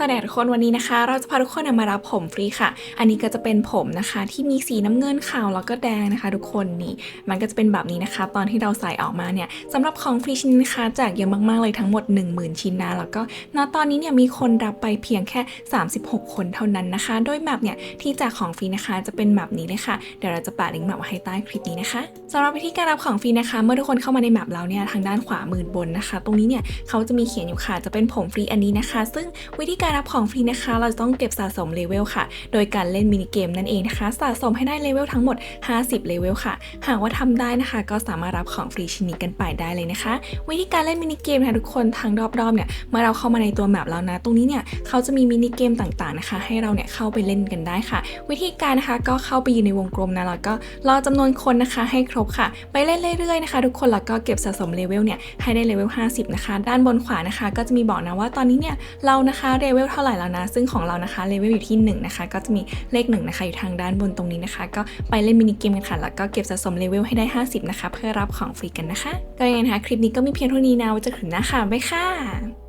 สวัสดีทุกคนวันนี้นะคะ เราจะพาทุกคนมารับผมฟรีค่ะ อันนี้ก็จะเป็นผมนะคะ ที่มีสีน้ำเงินขาวแล้วก็แดงนะคะ ทุกคนนี่ มันก็จะเป็นแบบนี้นะคะ ตอนที่เราใส่ออกมาเนี่ยสำหรับของฟรีชิ้นนะคะแจกเยอะมากๆเลยทั้งหมด 10,000 ชิ้นนะแล้วก็ณตอนนี้เนี่ยมีคนรับไปเพียงแค่ 36 คนเท่านั้นนะคะ โดยแบบเนี่ยที่แจกของฟรีนะคะจะเป็นแบบนี้เลยค่ะเดี๋ยวเราจะแปะลิงก์แมปไว้ให้ใต้คลิปนี้นะคะสำหรับวิธีการรับของฟรีนะคะ เมื่อทุกคนเข้ามาในแมปเราเนี่ยทางด้านขวามือบนนะคะ ตรงนี้เนี่ยเขาจะมีเขียนอยู่ค่ะจะเป็นผมฟรีอันนี้นะคะ ซึ่งวิธีการรับของฟรีนะคะ เราจะต้องเก็บสะสมเลเวลค่ะ โดยการเล่นมินิเกมนั่นเองนะคะ สะสมให้ได้เลเวลทั้งหมด 50 เลเวลค่ะ หากว่าทำได้นะคะ ก็สามารถรับของฟรีชิ้นนี้กันไปได้เลยนะคะ วิธีการเล่นมินิเกมนะทุกคนทางรอบๆเนี่ยเมื่อเราเข้ามาในตัวแมปแล้วนะ ตรงนี้เนี่ยเขาจะมีมินิเกมต่างๆนะคะ ให้เราเนี่ยเข้าไปเล่นกันได้ค่ะ วิธีการนะคะก็เข้าไปอยู่ในวงกลมนะแล้วก็รอจำนวนคนนะคะให้ครบค่ะ ไปเล่นเรื่อยๆนะคะทุกคนแล้วก็เก็บสะสมเลเวลเนี่ยให้ได้เลเวล 50 นะคะ ด้านบนขวานะคะ ก็จะมีบอกนะว่าตอนนี้เนี่ยเรานะคะเลเวลเท่าไหร่แล้วนะ ซึ่งของเรานะคะเลเวลอยู่ที่1นะคะก็จะมีเลข1นะคะอยู่ทางด้านบนตรงนี้นะคะ ก็ไปเล่นมินิเกมกันค่ะ แล้วก็เก็บสะสมเลเวลให้ได้ 50 นะคะ เพื่อรับของฟรีกันนะคะ ก็ยังไงนะคะคลิปนี้ก็มีเพียงเท่านี้นะไว้เจอกันหน้าค่ะบ๊ายค่ะ